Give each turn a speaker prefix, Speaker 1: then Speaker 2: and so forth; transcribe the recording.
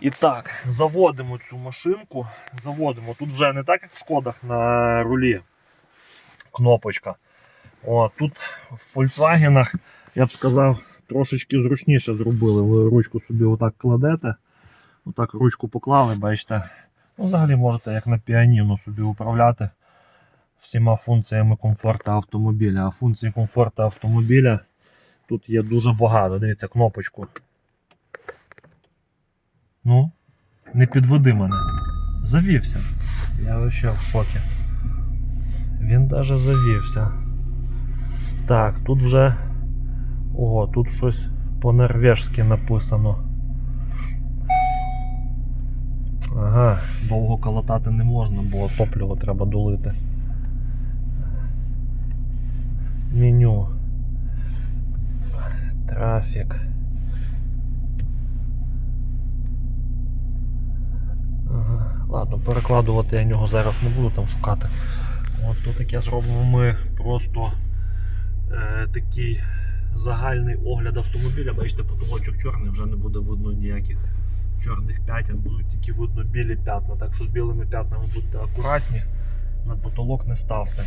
Speaker 1: І так, заводимо цю машинку. Заводимо. Тут вже не так, як в шкодах на рулі. Кнопочка. О, тут в Volkswagen, я б сказав, трошечки зручніше зробили. Ви ручку собі отак кладете. Отак ручку поклали, бачите. Ну, взагалі можете як на піаніно собі управляти всіма функціями комфорту автомобіля. А функцій комфорту автомобіля тут є дуже багато. Дивіться, кнопочку. Ну, не підведи мене. Завівся. Я вообще в шокі. Він даже завівся. Так, тут вже. Ого, тут щось по-норвежськи написано. Ага, довго колотати не можна, бо топливо треба долити. Меню. Трафік. Ладно, перекладувати я нього зараз не буду там шукати. От то таке зробимо ми просто е, такий загальний огляд автомобіля. Бачите, потолочок чорний, вже не буде видно ніяких чорних п'ятен, будуть тільки видно білі п'ятна. Так що з білими п'ятнами будьте акуратні, на потолок не ставте.